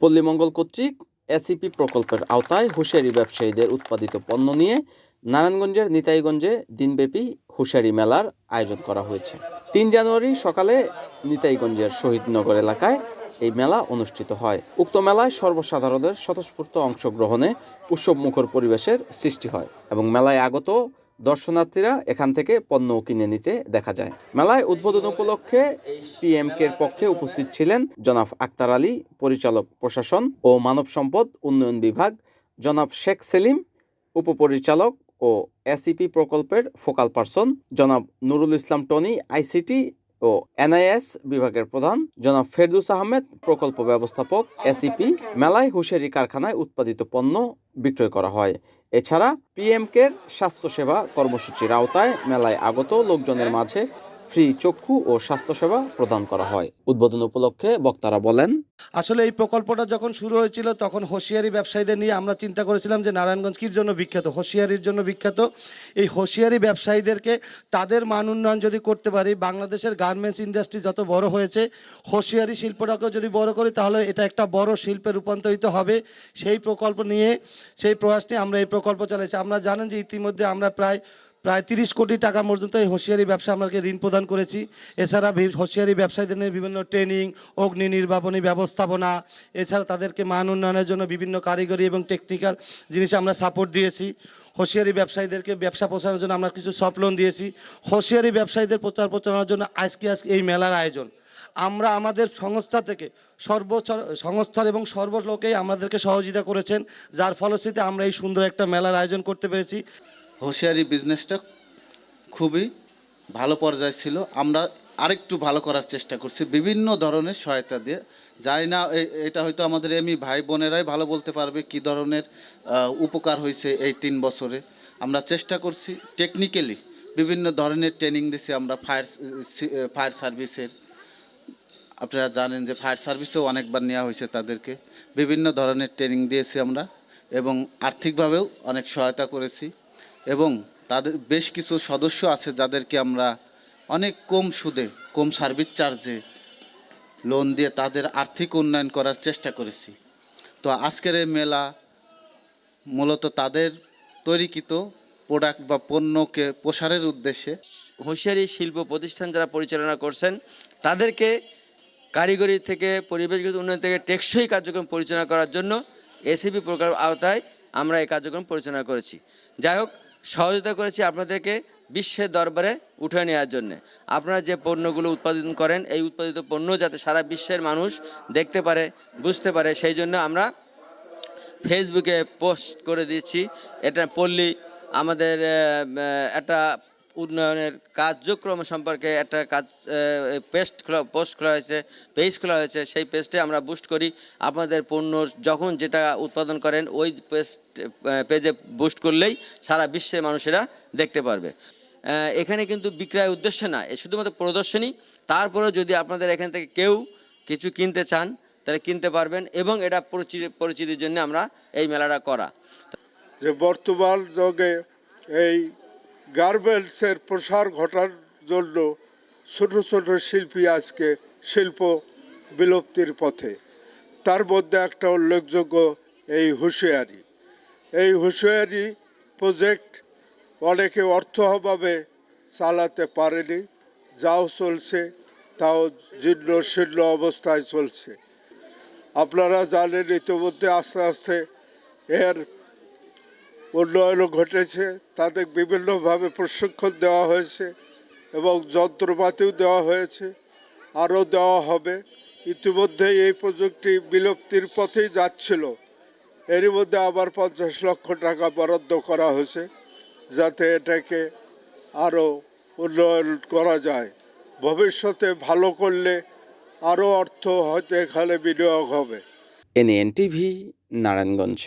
পল্লীমঙ্গল কর্তৃক এসিপি প্রকল্পের আওতায় হুঁশিয়ারি ব্যবসায়ীদের উৎপাদিত পণ্য নিয়ে নারায়ণগঞ্জের নিতাইগঞ্জে দিনব্যাপী হুঁশিয়ারি মেলার আয়োজন করা হয়েছে। তিন জানুয়ারি সকালে নিতাইগঞ্জের শহীদনগর এলাকায় এই মেলা অনুষ্ঠিত হয়। উক্ত মেলায় সর্বসাধারণের স্বতঃস্ফূর্ত অংশগ্রহণে উৎসবমুখর পরিবেশের সৃষ্টি হয় এবং মেলায় আগত দর্শনার্থীরা এখান থেকে পণ্য কিনে নিতে দেখা যায়। মেলায় উদ্বোধন উপলক্ষে পিএমকের পক্ষে উপস্থিত ছিলেন জনাব আক্তার আলী, পরিচালক প্রশাসন ও মানব সম্পদ উন্নয়ন বিভাগ, জনাব শেখ সেলিম, উপপরিচালক ও এসিপি প্রকল্পের ফোকাল পার্সন, জনাব নুরুল ইসলাম টনি, আইসিটি ও এনআইএস বিভাগের প্রধান জনাব ফেরদুস আহমেদ, প্রকল্প ব্যবস্থাপক এসিপি মেলায় হুশেরি কারখানায় উৎপাদিত পণ্য বিক্রয় করা হয়। এছাড়া পিএমকের স্বাস্থ্যসেবা কর্মসূচির আওতায় মেলায় আগত লোকজনের মাঝে ফ্রি চক্ষু ও স্বাস্থ্যসেবা প্রদান করা হয়। উদ্বোধন উপলক্ষে বক্তারা বলেন, আসলে এই প্রকল্পটা যখন শুরু হয়েছিল, তখন হোশিয়ারি ব্যবসায়ীদের নিয়ে আমরা চিন্তা করেছিলাম যে নারায়ণগঞ্জ কির জন্য বিখ্যাত? হোশিয়ারির জন্য বিখ্যাত। এই হোশিয়ারি ব্যবসায়ীদেরকে তাদের মান উন্নয়ন যদি করতে পারি, বাংলাদেশের গার্মেন্টস ইন্ডাস্ট্রি যত বড় হয়েছে, হোশিয়ারি শিল্পটাকেও যদি বড় করি, তাহলে এটা একটা বড় শিল্পে রূপান্তরিত হবে। সেই প্রকল্প নিয়ে, সেই প্রয়াস নিয়ে আমরা এই প্রকল্প চালাইছি। আমরা জানেন যে ইতিমধ্যে আমরা প্রায় প্রায় তিরিশ কোটি টাকা পর্যন্ত এই হোশিয়ারি ব্যবসা আমাকে ঋণ প্রদান করেছি। এছাড়া হোশিয়ারি ব্যবসায়ীদের বিভিন্ন ট্রেনিং অগ্নি নির্বাপনী ব্যবস্থাপনা, এছাড়া তাদেরকে মান উন্নয়নের জন্য বিভিন্ন কারিগরি এবং টেকনিক্যাল জিনিসে আমরা সাপোর্ট দিয়েছি। হোশিয়ারি ব্যবসায়ীদেরকে ব্যবসা প্রচারের জন্য আমরা কিছু সফট লোন দিয়েছি। হোশিয়ারি ব্যবসায়ীদের প্রচার প্রচারণার জন্য আজকে আজকে এই মেলার আয়োজন। আমরা আমাদের সংস্থা থেকে সর্বোচ্চ সংস্থার এবং সর্বলোকেই আমাদেরকে সহযোগিতা করেছেন, যার ফলশ্রুতিতে আমরা এই সুন্দর একটা মেলার আয়োজন করতে পেরেছি। হোশিয়ারি বিজনেসটা খুবই ভালো পর্যায়ে ছিল। আমরা আরেকটু ভালো করার চেষ্টা করছি। বিভিন্ন ধরনের সহায়তা দিয়ে। জানি না এটা হয়তো আমাদের এমনি ভাই বোনেরাই ভালো বলতে পারবে কি ধরনের উপকার হয়েছে এই তিন বছরে। আমরা চেষ্টা করছি টেকনিক্যালি বিভিন্ন ধরনের ট্রেনিং দিছি আমরা ফায়ার ফায়ার সার্ভিসের আপনারা জানেন যে ফায়ার সার্ভিসেও অনেকবার নেওয়া হয়েছে তাদেরকে। বিভিন্ন ধরনের ট্রেনিং দিয়েছি আমরা এবং আর্থিকভাবেও অনেক সহায়তা করেছি। এবং তাদের বেশ কিছু সদস্য আছে যাদেরকে আমরা অনেক কম সুদে, কম সার্ভিস চার্জে লোন দিয়ে তাদের আর্থিক উন্নয়ন করার চেষ্টা করেছি। তো আজকের এই মেলা মূলত তাদের তৈরিকৃত প্রোডাক্ট বা পণ্যকে প্রসারের উদ্দেশ্যে। হুঁশিয়ারি শিল্প প্রতিষ্ঠান যারা পরিচালনা করছেন, তাদেরকে কারিগরি থেকে, পরিবেশগত উন্নয়ন থেকে টেকসই কার্যক্রম পরিচালনা করার জন্য এসিবি প্রকল্প আওতায় আমরা এই কার্যক্রম পরিচালনা করেছি। যাই হোক, সহযোগিতা করেছি আপনাদেরকে বিশ্বের দরবারে উঠে নেওয়ার জন্য। আপনারা যে পণ্যগুলো উৎপাদন করেন, এই উৎপাদিত পণ্য যাতে সারা বিশ্বের মানুষ দেখতে পারে, বুঝতে পারে, সেই জন্য আমরা ফেসবুকে পোস্ট করে দিচ্ছি এটা পল্লী আমাদের একটা উন্নয়নের কার্যক্রম সম্পর্কে একটা কাজ পেস্ট খোলা পোস্ট খোলা হয়েছে পেজ খোলা হয়েছে, সেই পেজটে আমরা বুস্ট করি। আপনাদের পণ্য যখন যেটা উৎপাদন করেন, ওই পেস্ট পেজে বুস্ট করলেই সারা বিশ্বের মানুষেরা দেখতে পারবে। এখানে কিন্তু বিক্রয় উদ্দেশ্য না শুধুমাত্র প্রদর্শনী। তারপরেও যদি আপনাদের এখান থেকে কেউ কিছু কিনতে চান, তাহলে কিনতে পারবেন এবং এটা পরিচিতি পরিচিতির জন্য আমরা এই মেলাটা করা। যে বর্তমান যুগে এই গার্মেন্টসের প্রসার ঘটার জন্য ছোট ছোট শিল্পী আজকে শিল্প বিলুপ্তির পথে। তার মধ্যে একটা উল্লেখযোগ্য এই হুঁশিয়ারি। এই হুঁশিয়ারি প্রজেক্ট অনেকে অর্থভাবে চালাতে পারেনি, যাও চলছে, তাও জীর্ণ শীর্ণ অবস্থায় চলছে। আপনারা জানেন, ইতিমধ্যে আস্তে আস্তে এর উন্নয়নও ঘটেছে তাদের বিভিন্নভাবে প্রশিক্ষণ দেওয়া হয়েছে এবং যন্ত্রপাতিও দেওয়া হয়েছে, আরও দেওয়া হবে। ইতিমধ্যে এই প্রযুক্তি বিলুপ্তির পথেই যাচ্ছিল। এরই মধ্যে আবার পঞ্চাশ লক্ষ টাকা বরাদ্দ করা হয়েছে, যাতে এটাকে আরও উন্নয়ন করা যায়। ভবিষ্যতে ভালো করলে আরও অর্থ হয়তো এখানে বিনিয়োগ হবে। NN TV Narayanganj.